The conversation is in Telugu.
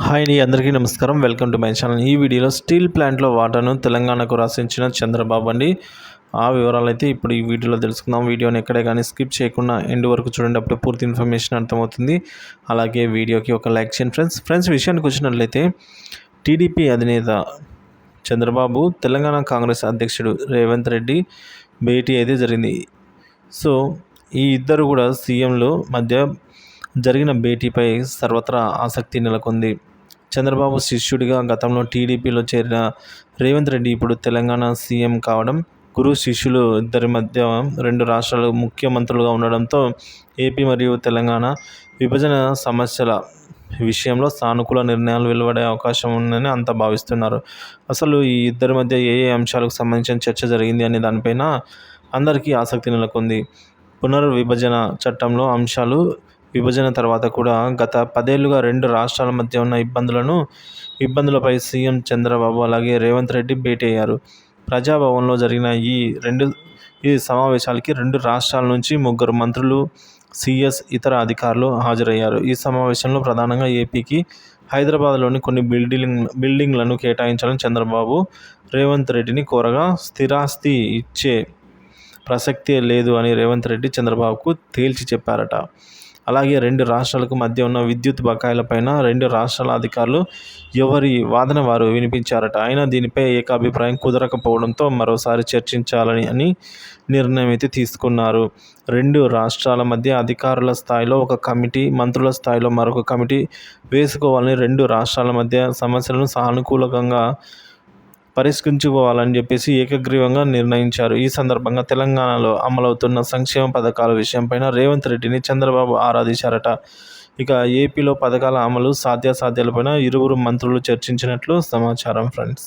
హాయ్ నీ అందరికీ నమస్కారం. Welcome to my channel. ఈ వీడియోలో స్టీల్ ప్లాంట్లో వాటాను తెలంగాణకు రాసించిన చంద్రబాబు అండి. ఆ వివరాలు అయితే ఇప్పుడు ఈ వీడియోలో తెలుసుకుందాం. వీడియోని ఎక్కడే కానీ స్కిప్ చేయకుండా ఎండ్ వరకు చూడండి. అప్పుడు పూర్తి ఇన్ఫర్మేషన్ అర్థమవుతుంది. అలాగే వీడియోకి ఒక లైక్ చేయండి ఫ్రెండ్స్. ఫ్రెండ్స్ విషయానికి వచ్చినట్లయితే టీడీపీ అధినేత చంద్రబాబు తెలంగాణ కాంగ్రెస్ అధ్యక్షుడు రేవంత్ రెడ్డి భేటీ అయితే జరిగింది. సో ఈ ఇద్దరు కూడా సీఎంలు మధ్య జరిగిన భేటీపై సర్వత్రా ఆసక్తి నెలకొంది. చంద్రబాబు శిష్యుడిగా గతంలో టీడీపీలో చేరిన రేవంత్ రెడ్డి ఇప్పుడు తెలంగాణ సీఎం కావడం గురు శిష్యులు ఇద్దరి మధ్య రెండు రాష్ట్రాలు ముఖ్యమంత్రులుగా ఉండడంతో ఏపీ మరియు తెలంగాణ విభజన సమస్యల విషయంలో సానుకూల నిర్ణయాలు వెలువడే అవకాశం ఉందని అంతా భావిస్తున్నారు. అసలు ఈ ఇద్దరి మధ్య ఏ ఏ అంశాలకు సంబంధించిన చర్చ జరిగింది అనే దానిపైన అందరికీ ఆసక్తి నెలకొంది. పునర్విభజన చట్టంలో అంశాలు విభజన తర్వాత కూడా గత పదేళ్ళుగా రెండు రాష్ట్రాల మధ్య ఉన్న ఇబ్బందులను ఇబ్బందులపై సీఎం చంద్రబాబు అలాగే రేవంత్ రెడ్డి భేటీ అయ్యారు. ప్రజాభవన్లో జరిగిన ఈ రెండు ఈ సమావేశాలకి రెండు రాష్ట్రాల నుంచి ముగ్గురు మంత్రులు సిఎస్ ఇతర అధికారులు హాజరయ్యారు. ఈ సమావేశంలో ప్రధానంగా ఏపీకి హైదరాబాద్లోని కొన్ని బిల్డింగ్ బిల్డింగ్లను కేటాయించాలని చంద్రబాబు రేవంత్ రెడ్డిని కోరగా స్థిరాస్తి ఇచ్చే ప్రసక్తే లేదు అని రేవంత్ రెడ్డి చంద్రబాబుకు తేల్చి చెప్పారట. అలాగే రెండు రాష్ట్రాలకు మధ్య ఉన్న విద్యుత్ బకాయిలపైన రెండు రాష్ట్రాల అధికారులు ఎవరి వాదన వారు వినిపించారట. అయినా దీనిపై ఏకాభిప్రాయం కుదరకపోవడంతో మరోసారి చర్చించాలని అని నిర్ణయం అయితే తీసుకున్నారు. రెండు రాష్ట్రాల మధ్య అధికారుల స్థాయిలో ఒక కమిటీ మంత్రుల స్థాయిలో మరొక కమిటీ వేసుకోవాలని రెండు రాష్ట్రాల మధ్య సమస్యలను సానుకూలంగా పరిష్కరించుకోవాలని చెప్పేసి ఏకగ్రీవంగా నిర్ణయించారు. ఈ సందర్భంగా తెలంగాణలో అమలవుతున్న సంక్షేమ పథకాల విషయంపైన రేవంత్ రెడ్డిని చంద్రబాబు ఆరాధించారట. ఇక ఏపీలో పథకాల అమలు సాధ్యాసాధ్యాలపైన ఇరువురు మంత్రులు చర్చించినట్లు సమాచారం ఫ్రెండ్స్.